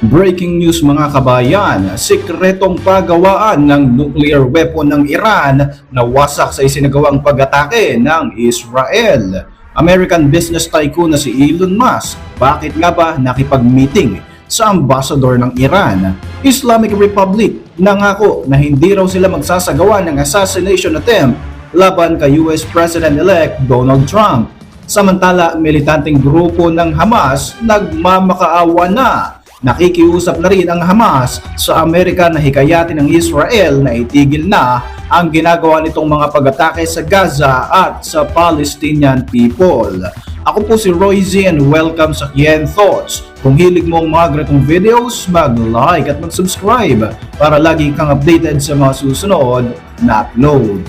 Breaking news mga kabayan, sikretong pagawaan ng nuclear weapon ng Iran na wasak sa isinagawang pag-atake ng Israel. American business tycoon na si Elon Musk, bakit nga ba nakipag-meeting sa ambassador ng Iran? Islamic Republic nangako na hindi raw sila magsasagawa ng assassination attempt laban kay US President-elect Donald Trump. Samantala, militanteng grupo ng Hamas nagmamakaawa na Nakikiusap na rin ang Hamas sa Amerika na hikayatin ng Israel na itigil na ang ginagawa nitong mga pag-atake sa Gaza at sa Palestinian people. Ako po si Roy Z and welcome sa Yen Thoughts. Kung hilig mo ang mga ganitong videos, mag-like at mag-subscribe para lagi kang updated sa mga susunod na upload.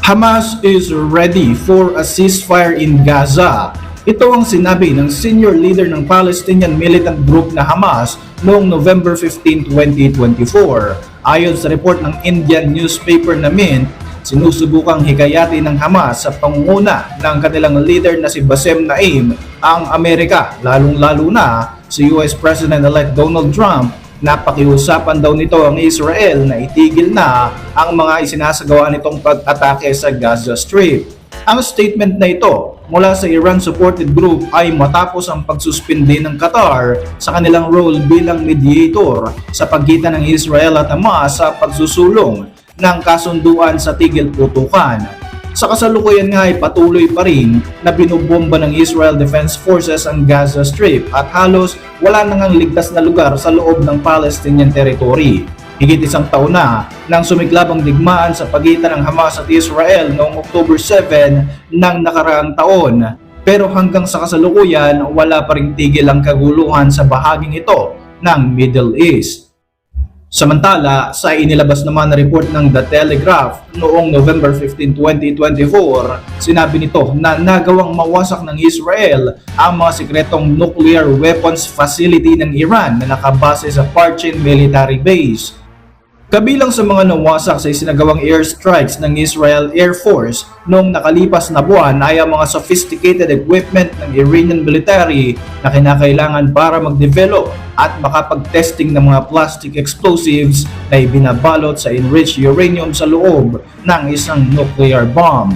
Hamas is ready for a ceasefire in Gaza. Ito ang sinabi ng senior leader ng Palestinian militant group na Hamas noong November 15, 2024. Ayon sa report ng Indian newspaper na Mint, sinusubukang hikayatin ng Hamas sa pangunguna ng kanilang leader na si Bassem Naim ang Amerika, lalong-lalo na si US President-elect Donald Trump Napakiusapan daw nito ang Israel na itigil na ang mga isinasagawa nitong pag-atake sa Gaza Strip. Ang statement na ito mula sa Iran-supported group ay matapos ang pagsuspindi ng Qatar sa kanilang role bilang mediator sa pagitan ng Israel at Hamas sa pagsusulong ng kasunduan sa tigil putukan sa kasalukuyan nga ay patuloy pa rin na binubomba ng Israel Defense Forces ang Gaza Strip at halos wala nang ligtas na lugar sa loob ng Palestinian territory. Higit isang taon na nang sumiklab ang digmaan sa pagitan ng Hamas at Israel noong October 7 ng nakaraang taon. Pero hanggang sa kasalukuyan, wala pa rin tigil ang kaguluhan sa bahaging ito ng Middle East. Samantala, sa inilabas naman na report ng The Telegraph noong November 15, 2024, sinabi nito na nagawang mawasak ng Israel ang mga sikretong nuclear weapons facility ng Iran na nakabase sa Parchin military base Kabilang sa mga nawasak sa isinagawang airstrikes ng Israel Air Force noong nakalipas na buwan ay ang mga sophisticated equipment ng Iranian military na kinakailangan para mag-develop at makapag-testing ng mga plastic explosives na ibinabalot sa enriched uranium sa loob ng isang nuclear bomb.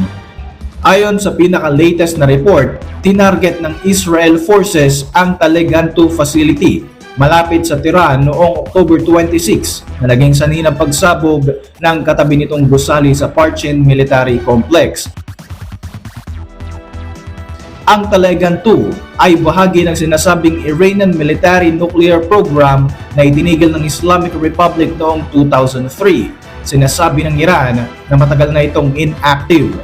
Ayon sa pinaka-latest na report, tinarget ng Israel forces ang Talegan 2 facility malapit sa Tiran noong October 26 na naging sanhi pagsabog ng katabi nitong gusali sa Parchin Military Complex. Ang Talegan 2 ay bahagi ng sinasabing Iranian military nuclear program na itinigil ng Islamic Republic noong 2003. Sinasabi ng Iran na matagal na itong inactive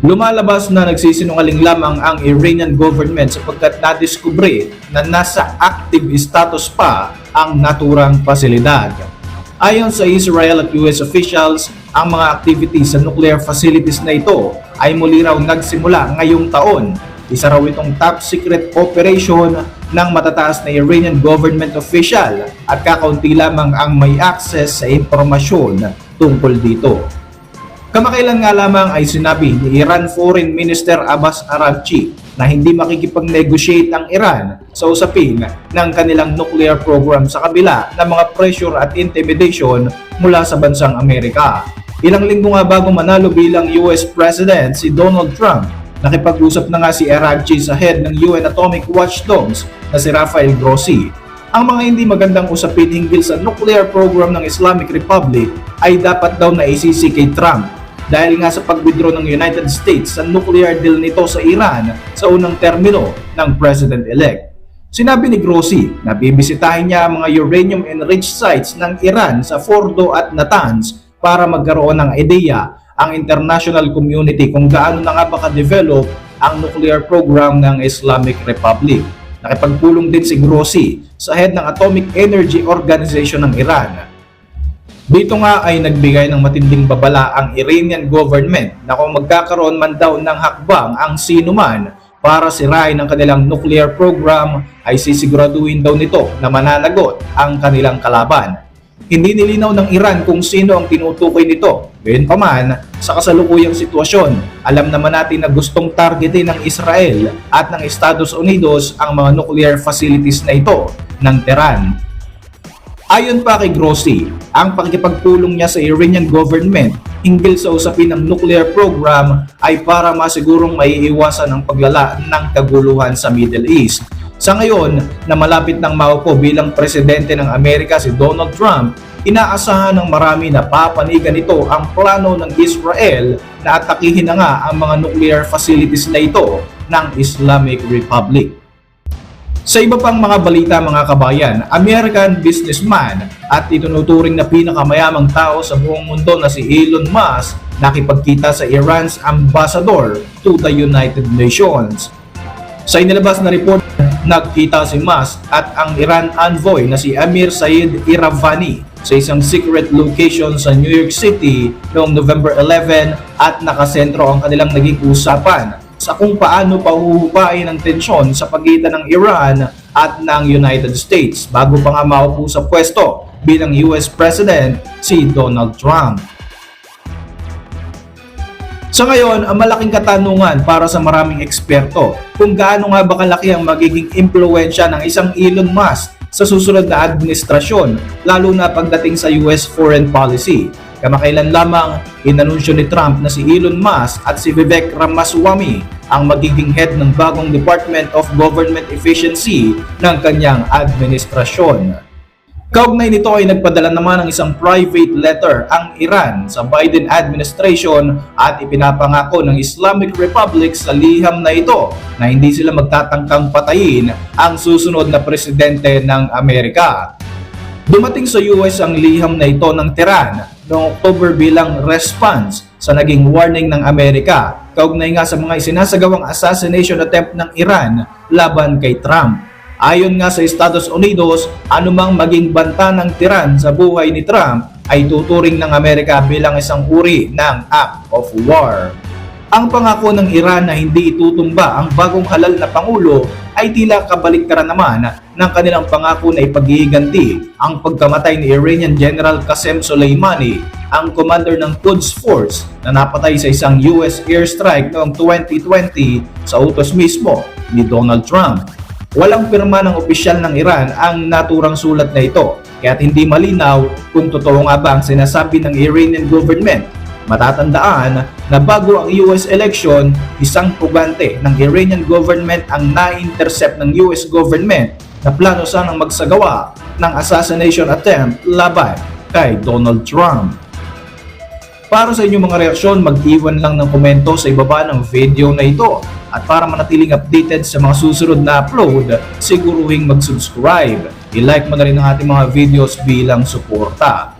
Lumalabas na nagsisinungaling lamang ang Iranian government sapagkat nadiskubre na nasa active status pa ang naturang pasilidad. Ayon sa Israel at US officials, ang mga activities sa nuclear facilities na ito ay muli raw nagsimula ngayong taon. Isa raw itong top secret operation ng matataas na Iranian government official at kakaunti lamang ang may access sa impormasyon tungkol dito. Kamakailan nga lamang ay sinabi ni Iran Foreign Minister Abbas Araghchi na hindi makikipag-negotiate ang Iran sa usapin ng kanilang nuclear program sa kabila ng mga pressure at intimidation mula sa bansang Amerika. Ilang linggo nga bago manalo bilang US President si Donald Trump, nakipag-usap na nga si Araghchi sa head ng UN Atomic Watchdogs na si Rafael Grossi ang mga hindi magandang usapin hinggil sa nuclear program ng Islamic Republic ay dapat daw na isisi kay Trump dahil nga sa pag-withdraw ng United States sa nuclear deal nito sa Iran sa unang termino ng President-elect. Sinabi ni Grossi na bibisitahin niya ang mga uranium-enriched sites ng Iran sa Fordo at Natanz para magkaroon ng ideya ang international community kung gaano na nga ba ka-develop ang nuclear program ng Islamic Republic. Nakipagpulong din si Grossi sa head ng Atomic Energy Organization ng Iran dito nga ay nagbigay ng matinding babala ang Iranian government na kung magkakaroon man daw ng hakbang ang sino man para sirain ang kanilang nuclear program ay sisiguraduhin daw nito na mananagot ang kanilang kalaban. Hindi nilinaw ng Iran kung sino ang tinutukoy nito. Gayunpaman, sa kasalukuyang sitwasyon, alam naman natin na gustong targetin ng Israel at ng Estados Unidos ang mga nuclear facilities na ito ng Tehran. Ayon pa kay Grossi, ang pakikipagpulong niya sa Iranian government hinggil sa usapin ng nuclear program ay para masigurong maiiwasan ang paglala ng kaguluhan sa Middle East. Sa ngayon, na malapit nang maupo bilang presidente ng Amerika si Donald Trump, inaasahan ng marami na papanigan ito ang plano ng Israel na atakihin na nga ang mga nuclear facilities na ito ng Islamic Republic. Sa iba pang mga balita mga kabayan, American businessman at itinuturing na pinakamayamang tao sa buong mundo na si Elon Musk nakipagkita sa Iran's ambassador to the United Nations. Sa inilabas na report, nagkita si Musk at ang Iran envoy na si Amir Said Iravani sa isang secret location sa New York City noong November 11 at nakasentro ang kanilang naging usapan sa kung paano pahuhupain ang tensyon sa pagitan ng Iran at ng United States bago pa nga maupo sa pwesto bilang US President si Donald Trump. Sa ngayon, ang malaking katanungan para sa maraming eksperto kung gaano nga ba kalaki ang magiging impluensya ng isang Elon Musk sa susunod na administrasyon lalo na pagdating sa US foreign policy. Kamakailan lamang inanunsyo ni Trump na si Elon Musk at si Vivek Ramaswamy ang magiging head ng bagong Department of Government Efficiency ng kanyang administrasyon. Kaugnay nito ay nagpadala naman ng isang private letter ang Iran sa Biden administration at ipinapangako ng Islamic Republic sa liham na ito na hindi sila magtatangkang patayin ang susunod na presidente ng Amerika. Dumating sa US ang liham na ito ng Tehran noong October bilang response sa naging warning ng Amerika kaugnay nga sa mga isinasagawang assassination attempt ng Iran laban kay Trump. Ayon nga sa Estados Unidos, anumang maging banta ng tiran sa buhay ni Trump ay tuturing ng Amerika bilang isang uri ng act of war. Ang pangako ng Iran na hindi itutumba ang bagong halal na Pangulo ay tila kabaliktaran naman ng kanilang pangako na ipaghihiganti ang pagkamatay ni Iranian General Qasem Soleimani, ang commander ng Quds Force na napatay sa isang US airstrike noong 2020 sa utos mismo ni Donald Trump. Walang pirma ng opisyal ng Iran ang naturang sulat na ito, kaya't hindi malinaw kung totoo nga ba ang sinasabi ng Iranian government. Matatandaan na bago ang US election, isang pugante ng Iranian government ang na-intercept ng US government na plano sanang magsagawa ng assassination attempt laban kay Donald Trump. Para sa inyong mga reaksyon, mag-iwan lang ng komento sa ibaba ng video na ito. At para manatiling updated sa mga susunod na upload, siguruhing mag-subscribe. I-like mo na rin ang ating mga videos bilang suporta.